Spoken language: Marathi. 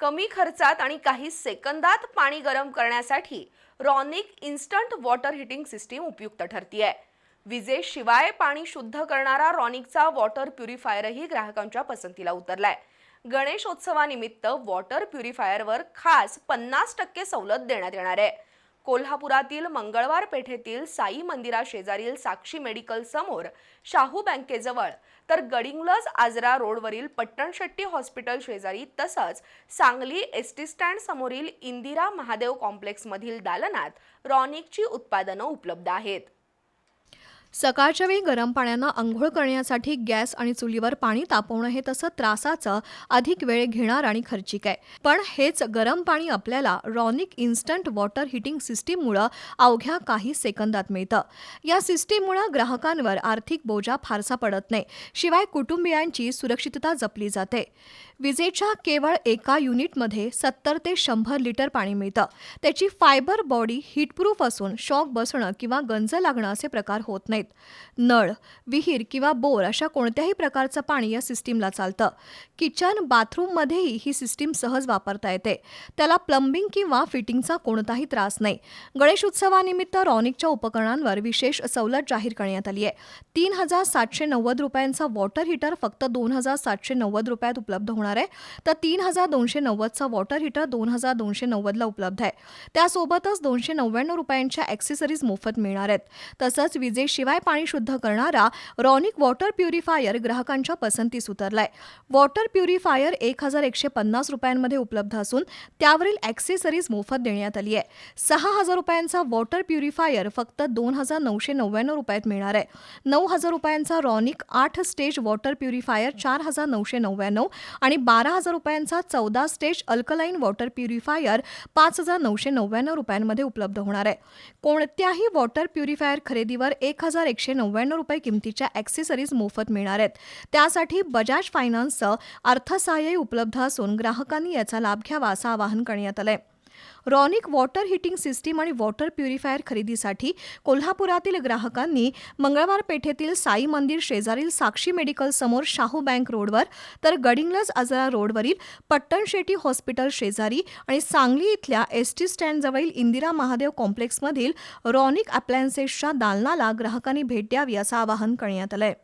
कमी खर्चात आणि काही सेकंदात पाणी गरम करण्यासाठी Ronic instant water heating system उपयुक्त ठरतीये. विजेशिवाय पाणी शुद्ध करणारा रॉनिकचा वॉटर प्युरिफायरही ग्राहकांच्या पसंतीला उतरलाय. गणेशोत्सवानिमित्त वॉटर प्युरिफायरवर खास पन्नास टक्के सवलत देण्यात येणार आहे. कोल्हापुरातील मंगळवार पेठेतील साई मंदिरा शेजारील साक्षी मेडिकल समोर शाहू बँकेजवळ तर गडिंग्लज आजरा रोडवरील पट्टणशेट्टी हॉस्पिटल शेजारी तसंच सांगली एस टी स्टँड समोरील इंदिरा महादेव कॉम्प्लेक्समधील दालनात रॉनिकची उत्पादनं उपलब्ध आहेत. सकाळच्या वेळी गरम पाण्यानं आंघोळ करण्यासाठी गॅस आणि चुलीवर पाणी तापवणं हे तसं त्रासाचं अधिक वेळ घेणार आणि खर्चिक आहे. पण हेच गरम पाणी आपल्याला रॉनिक इन्स्टंट वॉटर हिटिंग सिस्टीममुळं अवघ्या काही सेकंदात मिळतं. या सिस्टीममुळं ग्राहकांवर आर्थिक बोजा फारसा पडत नाही. शिवाय कुटुंबियांची सुरक्षितता जपली जाते. विजेच्या केवळ एका युनिटमध्ये सत्तर ते शंभर लिटर पाणी मिळतं. त्याची फायबर बॉडी हीटप्रूफ असून शॉक बसणं किंवा गंज लागणं असे प्रकार होत नाही आहेत. नळ विहीर किंवा बोर अशा कोणत्याही प्रकारचं पाणी या सिस्टीमला चालतं. किचन बाथरूममध्येही ही सिस्टीम सहज वापरता येते. त्याला प्लंबिंग किंवा फिटिंगचा कोणताही त्रास नाही. गणेश उत्सवानिमित्त रॉनिकच्या उपकरणांवर विशेष सवलत जाहीर करण्यात आली आहे. तीन हजार सातशे नव्वद रुपयांचा वॉटर हीटर फक्त दोन हजार सातशे नव्वद रुपयात उपलब्ध होणार आहे. तर तीन हजार दोनशे नव्वदचा वॉटर हीटर दोन हजार दोनशे नव्वदला उपलब्ध आहे. त्यासोबतच दोनशे नव्याण्णव रुपयांच्या ॲक्सेसरीज मोफत मिळणार आहेत. तसंच विजेशिवाय पाणी शुद्ध करणारा रॉनिक वॉटर प्युरिफायर ग्राहकांच्या पसंतीस उतरलाय. वॉटर प्युरिफायर एक हजार एकशे पन्नास रुपयांमध्ये उपलब्ध असून त्यावरील ॲक्सेसरीज मोफत देण्यात आली आहे. सहा हजार रुपयांचा वॉटर प्युरिफायर फक्त दोन हजार नऊशे नव्याण्णव रुपयात मिळणार आहे. नऊ हजार रुपयांचा रॉनिक आठ स्टेज वॉटर प्युरिफायर चार हजार नऊशे नव्याण्णव आणि बारा हजार रुपयांचा चौदा स्टेज अल्कलाईन वॉटर प्युरिफायर पाच हजार नऊशे नव्याण्णव रुपयांमध्ये उपलब्ध होणार आहे. कोणत्याही वॉटर प्युरिफायर खरेदीवर एक हजार एकशे नव्याण्णव रुपये किमतीच्या ॲक्सेसरीज मोफत मिळणार आहेत. त्यासाठी बजाज फायनान्सचं अर्थसहाय्य उपलब्ध असून ग्राहकांनी याचा लाभ घ्यावा असं आवाहन करण्यात आलंय. रॉनिक वॉटर हिटिंग सिस्टीम आणि वॉटर प्युरिफायर खरेदीसाठी कोल्हापुरातील ग्राहकांनी मंगळवार पेठेतील साई मंदिर शेजारील साक्षी मेडिकल समोर शाहू बँक रोडवर तर गडिंगलज आजरा रोडवरील पट्टणशेटी हॉस्पिटल शेजारी आणि सांगली इथल्या एस टी स्टँडजवळील इंदिरा महादेव कॉम्प्लेक्समधील रॉनिक अप्लायन्सेसच्या दालनाला ग्राहकांनी भेट द्यावी असं आवाहन करण्यात आलंय.